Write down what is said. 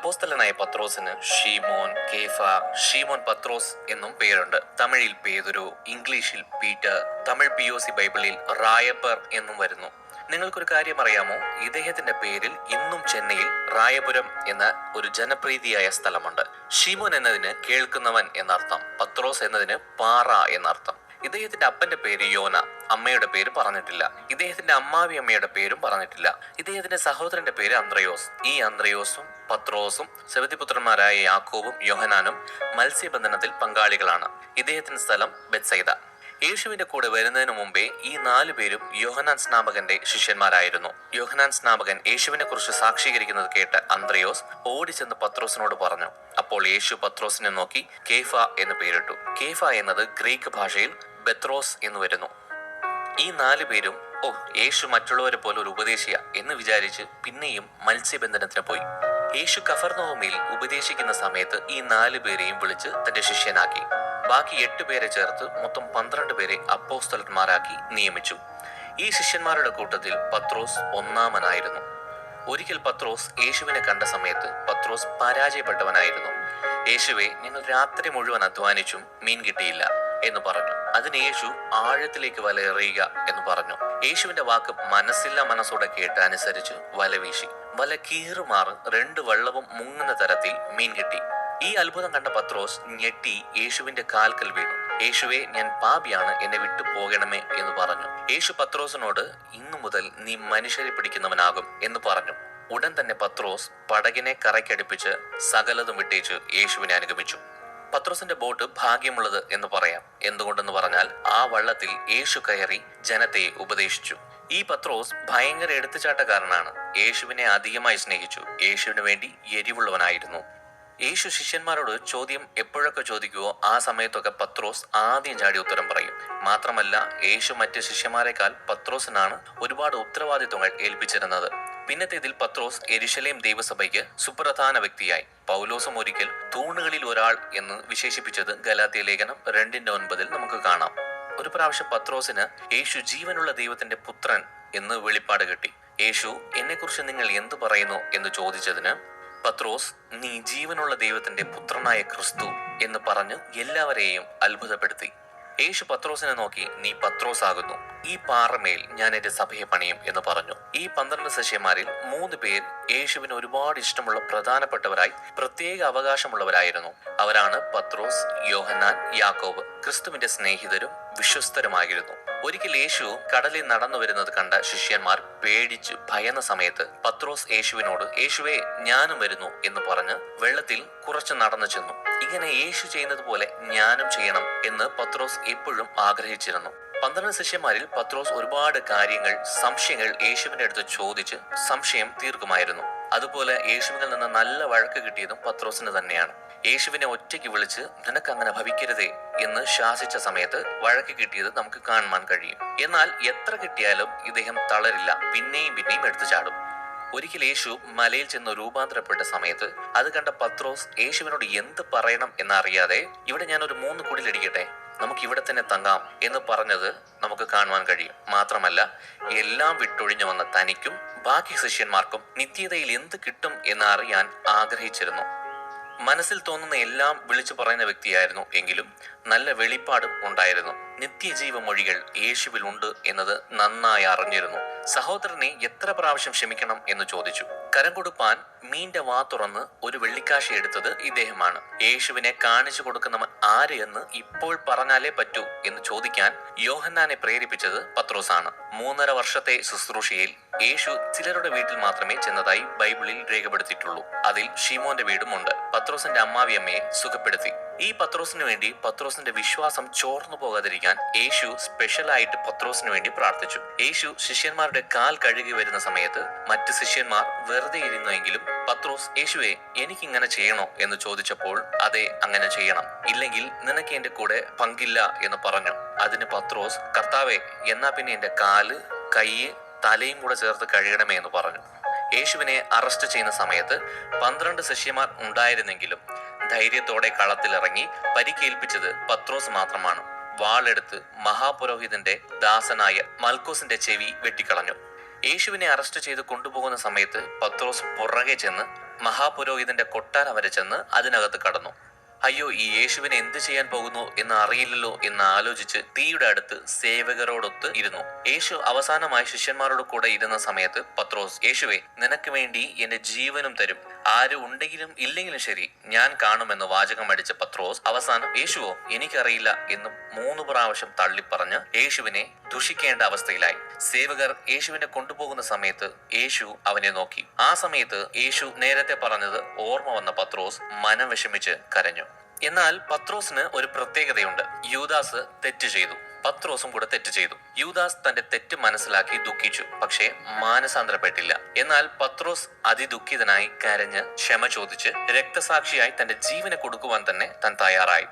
അപ്പോസ്തലനായ പത്രോസിന് ഷീമോൻ കേഫ ഷീമോൻ പത്രോസ് എന്നും പേരുണ്ട്. തമിഴിൽ പേതുരു ഇംഗ്ലീഷിൽ Peter Tamil P O C ബൈബിളിൽ റായപ്പർ എന്നും വരുന്നു. നിങ്ങൾക്കൊരു കാര്യം അറിയാമോ ഇദ്ദേഹത്തിന്റെ പേരിൽ ഇന്നും ചെന്നൈയിൽ റായപുരം എന്ന ഒരു ജനപ്രീതിയായ സ്ഥലമുണ്ട്. ഷീമോൻ എന്നതിന് കേൾക്കുന്നവൻ എന്നർത്ഥം പത്രോസ് എന്നതിന് പാറ എന്നർത്ഥം. ഇദ്ദേഹത്തിന്റെ അപ്പന്റെ പേര് യോന അമ്മയുടെ പേര് പറഞ്ഞിട്ടില്ല. ഇദ്ദേഹത്തിന്റെ അമ്മാവി അമ്മയുടെ പേരും പറഞ്ഞിട്ടില്ല. ഇദ്ദേഹത്തിന്റെ സഹോദരന്റെ പേര് അന്ത്രയോസ്. ഈ അന്ത്രയോസും പത്രോസും സെവതിപുത്രന്മാരായ യാക്കോബും യോഹനാനും മത്സ്യബന്ധനത്തിൽ പങ്കാളികളാണ്. ഇദ്ദേഹത്തിന്റെ സ്ഥലം ബെത്സൈദ. യേശുവിന്റെ കൂടെ വരുന്നതിനു മുമ്പേ ഈ നാലു പേരും യോഹനാൻ സ്നാപകന്റെ ശിഷ്യന്മാരായിരുന്നു. യോഹനാൻ സ്നാപകൻ യേശുവിനെ കുറിച്ച് സാക്ഷീകരിക്കുന്നത് കേട്ട് അന്ത്രയോസ് ഓടിച്ചെന്ന് പത്രോസിനോട് പറഞ്ഞു അപ്പോൾ യേശു പത്രോസിനെ നോക്കി കേഫ എന്ന് പേരിട്ടു. കേഫ എന്നത് ഗ്രീക്ക് ഭാഷയിൽ ബെത്രോസ് എന്ന് വരുന്നു. ഈ നാലു പേരും ഓ യേശു മറ്റുള്ളവരെ പോലെ ഒരു ഉപദേശിയ എന്ന് വിചാരിച്ച് പിന്നെയും മത്സ്യബന്ധനത്തിന് പോയി. യേശു കഫർനോമിൽ ഉപദേശിക്കുന്ന സമയത്ത് ഈ നാല് പേരെയും വിളിച്ച് തന്റെ ശിഷ്യനാക്കി. ബാക്കി എട്ട് പേരെ ചേർത്ത് മൊത്തം പന്ത്രണ്ട് പേരെ അപ്പോസ്തലന്മാരാക്കി നിയമിച്ചു. ഈ ശിഷ്യന്മാരുടെ കൂട്ടത്തിൽ പത്രോസ് ഒന്നാമനായിരുന്നു. ഒരിക്കൽ പത്രോസ് യേശുവിനെ കണ്ട സമയത്ത് പത്രോസ് പരാജയപ്പെട്ടവനായിരുന്നു. യേശുവെ ഞങ്ങൾ രാത്രി മുഴുവൻ അധ്വാനിച്ചും മീൻ കിട്ടിയില്ല എന്ന് പറഞ്ഞു. അതിന് യേശു ആഴത്തിലേക്ക് വല എറിയുക എന്ന് പറഞ്ഞു. യേശുവിന്റെ വാക്ക് മനസ്സില്ല മനസ്സോടെ കേട്ട് അനുസരിച്ച് വല വീശി വല കീറുമാറ് രണ്ട് വള്ളവും മുങ്ങുന്ന തരത്തിൽ മീൻ കിട്ടി. ഈ അത്ഭുതം കണ്ട പത്രോസ് ഞെട്ടി യേശുവിന്റെ കാൽക്കൽ വീണു. യേശുവെ ഞാൻ പാപിയാണ് എന്നെ വിട്ടു പോകണമേ എന്ന് പറഞ്ഞു. യേശു പത്രോസിനോട് ഇന്നു മുതൽ നീ മനുഷ്യരെ പിടിക്കുന്നവനാകും എന്ന് പറഞ്ഞു. ഉടൻ തന്നെ പത്രോസ് പടകിനെ കറയ്ക്കടുപ്പിച്ച് സകലതും വിട്ടേച്ച് യേശുവിനെ അനുഗമിച്ചു. പത്രോസിന്റെ ബോട്ട് ഭാഗ്യമുള്ളത് എന്ന് പറയാം. എന്തുകൊണ്ടെന്ന് പറഞ്ഞാൽ ആ വള്ളത്തിൽ യേശു കയറി ജനത്തെ ഉപദേശിച്ചു. ഈ പത്രോസ് ഭയങ്കര എടുത്തുചാട്ടക്കാരനാണ്. യേശുവിനെ അധികമായി സ്നേഹിച്ചു. യേശുവിന് വേണ്ടി എരിവുള്ളവനായിരുന്നു. യേശു ശിഷ്യന്മാരോട് ചോദ്യം എപ്പോഴൊക്കെ ചോദിക്കുവോ ആ സമയത്തൊക്കെ പത്രോസ് ആദ്യം ചാടി ഉത്തരം പറയും. മാത്രമല്ല യേശു മറ്റ് ശിഷ്യന്മാരെക്കാൾ പത്രോസിനാണ് ഒരുപാട് ഉത്തരവാദിത്വങ്ങൾ ഏൽപ്പിച്ചിരുന്നത്. പിന്നത്തേതിൽ പത്രോസ് എരിശലേം ദൈവസഭയ്ക്ക് സുപ്രധാന വ്യക്തിയായി. പൗലോസും ഒരിക്കൽ തൂണുകളിൽ ഒരാൾ എന്ന് വിശേഷിപ്പിച്ചത് ഗലാത്തിയ ലേഖനം രണ്ടിന്റെ ഒൻപതിൽ നമുക്ക് കാണാം. ഒരു പ്രാവശ്യം പത്രോസിന് യേശു ജീവനുള്ള ദൈവത്തിന്റെ പുത്രൻ എന്ന് വെളിപ്പാട് കിട്ടി. യേശു എന്നെക്കുറിച്ച് നിങ്ങൾ എന്തു പറയുന്നു? എന്ന് ചോദിച്ചതിന് പത്രോസ് നീ ജീവനുള്ള ദൈവത്തിന്റെ പുത്രനായ ക്രിസ്തു എന്ന് പറഞ്ഞ് എല്ലാവരെയും അത്ഭുതപ്പെടുത്തി. യേശു പത്രോസിനെ നോക്കി നീ പത്രോസ് ആകുന്നു ഈ പാറമേൽ ഞാൻ എന്റെ സഭയെ പണിയും എന്ന് പറഞ്ഞു. ഈ പന്ത്രണ്ട് ശിഷ്യന്മാരിൽ മൂന്ന് പേർ യേശുവിന് ഒരുപാട് ഇഷ്ടമുള്ള പ്രധാനപ്പെട്ടവരായി പ്രത്യേക അവകാശമുള്ളവരായിരുന്നു. അവരാണ് പത്രോസ് യോഹന്നാൻ യാക്കോബ്. ക്രിസ്തുവിന്റെ സ്നേഹിതരും വിശ്വസ്തരുമായിരുന്നു. ഒരിക്കൽ യേശു കടലിൽ നടന്നു വരുന്നത് കണ്ട ശിഷ്യന്മാർ പേടിച്ച് ഭയന്ന സമയത്ത് പത്രോസ് യേശുവിനോട് യേശുവേ ഞാനും വരുന്നു എന്ന് പറഞ്ഞ് വെള്ളത്തിൽ കുറച്ച് നടന്നു ചെന്നു. ഇങ്ങനെ യേശു ചെയ്യുന്നത് പോലെ ഞാനും ചെയ്യണം എന്ന് പത്രോസ് എപ്പോഴും ആഗ്രഹിച്ചിരുന്നു. പന്ത്രണ്ട് ശിഷ്യന്മാരിൽ പത്രോസ് ഒരുപാട് കാര്യങ്ങൾ സംശയങ്ങൾ യേശുവിന്റെ അടുത്ത് ചോദിച്ച് സംശയം തീർക്കുമായിരുന്നു. അതുപോലെ യേശുവിൽ നിന്ന് നല്ല വഴക്ക് കിട്ടിയതും പത്രോസിന് തന്നെയാണ്. യേശുവിനെ ഒറ്റയ്ക്ക് വിളിച്ച് നിനക്ക് അങ്ങനെ ഭവിക്കരുതേ എന്ന് ശാസിച്ച സമയത്ത് വഴക്ക് കിട്ടിയത് നമുക്ക് കാണുവാൻ കഴിയും. എന്നാൽ എത്ര കിട്ടിയാലും ഇദ്ദേഹം തളരില്ല പിന്നെയും പിന്നെയും എടുത്തു ചാടും. ഒരിക്കൽ യേശു മലയിൽ ചെന്ന് രൂപാന്തരപ്പെട്ട സമയത്ത് അത് കണ്ട പത്രോസ് യേശുവിനോട് എന്ത് പറയണം എന്നറിയാതെ ഇവിടെ ഞാൻ ഒരു മൂന്ന് കുടിലടിക്കട്ടെ നമുക്ക് ഇവിടെ തന്നെ തങ്ങാം എന്ന് പറഞ്ഞത് നമുക്ക് കാണുവാൻ കഴിയും. മാത്രമല്ല എല്ലാം വിട്ടൊഴിഞ്ഞു വന്ന തനിക്കും ബാക്കി ശിഷ്യന്മാർക്കും നിത്യതയിൽ എന്ത് കിട്ടും എന്ന് അറിയാൻ ആഗ്രഹിച്ചിരുന്നു. മനസ്സിൽ തോന്നുന്ന എല്ലാം വിളിച്ചു പറയുന്ന വ്യക്തിയായിരുന്നു എങ്കിലും നല്ല വെളിപ്പാടും ഉണ്ടായിരുന്നു. നിത്യജീവ മൊഴികൾ യേശുവിൽ ഉണ്ട് എന്നത് നന്നായി അറിഞ്ഞിരുന്നു. സഹോദരനെ എത്ര പ്രാവശ്യം ക്ഷമിക്കണം എന്ന് ചോദിച്ചു. കരം കൊടുപ്പാൻ മീന്റെ വാ തുറന്ന് ഒരു വെള്ളിക്കാശി എടുത്തത് ഇദ്ദേഹമാണ്. യേശുവിനെ കാണിച്ചു കൊടുക്കുന്നവൻ ആര് എന്ന് ഇപ്പോൾ പറഞ്ഞാലേ പറ്റൂ എന്ന് ചോദിക്കാൻ യോഹന്നാനെ പ്രേരിപ്പിച്ചത് പത്രോസാണ്. മൂന്നര വർഷത്തെ ശുശ്രൂഷയിൽ യേശു ചിലരുടെ വീട്ടിൽ മാത്രമേ ചെന്നതായി ബൈബിളിൽ രേഖപ്പെടുത്തിയിട്ടുള്ളൂ. അതിൽ ഷീമോന്റെ വീടുമുണ്ട് പത്രോസിന്റെ അമ്മാവിയമ്മയെ സുഖപ്പെടുത്തി. ഈ പത്രോസിന് വേണ്ടി പത്രോസിന്റെ വിശ്വാസം ചോർന്നു പോകാതിരിക്കാൻ യേശു സ്പെഷ്യലായിട്ട് പത്രോസിന് വേണ്ടി പ്രാർത്ഥിച്ചു. യേശു ശിഷ്യന്മാരുടെ കാൽ കഴുകി വരുന്ന സമയത്ത് മറ്റ് ശിഷ്യന്മാർ വെറുതെ ഇരുന്നെങ്കിലും പത്രോസ് യേശുവെ എനിക്കിങ്ങനെ ചെയ്യണോ? എന്ന് ചോദിച്ചപ്പോൾ അതെ അങ്ങനെ ചെയ്യണം. ഇല്ലെങ്കിൽ നിനക്ക് എന്റെ കൂടെ പങ്കില്ല എന്ന് പറഞ്ഞു. അതിന് പത്രോസ് കർത്താവെ എന്നാ പിന്നെ എന്റെ കാൽ കൈ തലയും കൂടെ ചേർത്ത് കഴുകണമേ എന്ന് പറഞ്ഞു. യേശുവിനെ അറസ്റ്റ് ചെയ്യുന്ന സമയത്ത് പന്ത്രണ്ട് ശിഷ്യമാർ ഉണ്ടായിരുന്നെങ്കിലും ധൈര്യത്തോടെ കളത്തിലിറങ്ങി പരിക്കേൽപ്പിച്ചത് പത്രോസ് മാത്രമാണ്. വാളെടുത്ത് മഹാപുരോഹിതന്റെ ദാസനായ മൽക്കോസിന്റെ ചെവി വെട്ടിക്കളഞ്ഞു. യേശുവിനെ അറസ്റ്റ് ചെയ്ത് കൊണ്ടുപോകുന്ന സമയത്ത് പത്രോസ് പുറകെ ചെന്ന് മഹാപുരോഹിതന്റെ കൊട്ടാരം വരെ ചെന്ന് അതിനകത്ത് കടന്നു. അയ്യോ ഈ യേശുവിനെ എന്ത് ചെയ്യാൻ പോകുന്നു എന്ന് അറിയില്ലല്ലോ എന്ന് ആലോചിച്ച് തീയുടെ അടുത്ത് സേവകരോടൊത്ത് ഇരുന്നു. യേശു അവസാനമായി ശിഷ്യന്മാരോട് കൂടെ ഇരുന്ന സമയത്ത് പത്രോസ് യേശുവെ നിനക്ക് വേണ്ടി എന്റെ ജീവനും തരും. ആരും ഉണ്ടെങ്കിലും ഇല്ലെങ്കിലും ശരി ഞാൻ കാണുമെന്ന് വാചകം അടിച്ച പത്രോസ് അവസാനം യേശുവോ എനിക്കറിയില്ല എന്ന് മൂന്ന് പ്രാവശ്യം തള്ളിപ്പറഞ്ഞ് യേശുവിനെ ദുഷിക്കേണ്ട അവസ്ഥയിലായി. സേവകർ യേശുവിനെ കൊണ്ടുപോകുന്ന സമയത്ത് യേശു അവനെ നോക്കി. ആ സമയത്ത് യേശു നേരത്തെ പറഞ്ഞത് ഓർമ്മ വന്ന പത്രോസ് മനം വിഷമിച്ച് കരഞ്ഞു. എന്നാൽ പത്രോസിന് ഒരു പ്രത്യേകതയുണ്ട്. യൂദാസ് തെറ്റ് ചെയ്തു. പത്രോസും കൂടെ തെറ്റ് ചെയ്തു. യൂദാസ് തന്റെ തെറ്റ് മനസ്സിലാക്കി ദുഃഖിച്ചു. പക്ഷേ മാനസാന്തരപ്പെട്ടില്ല. എന്നാൽ പത്രോസ് അതിദുഃഖിതനായി കരഞ്ഞ് ക്ഷമ ചോദിച്ച് രക്തസാക്ഷിയായി തന്റെ ജീവനെ കൊടുക്കുവാൻ തന്നെ താൻ തയ്യാറായി.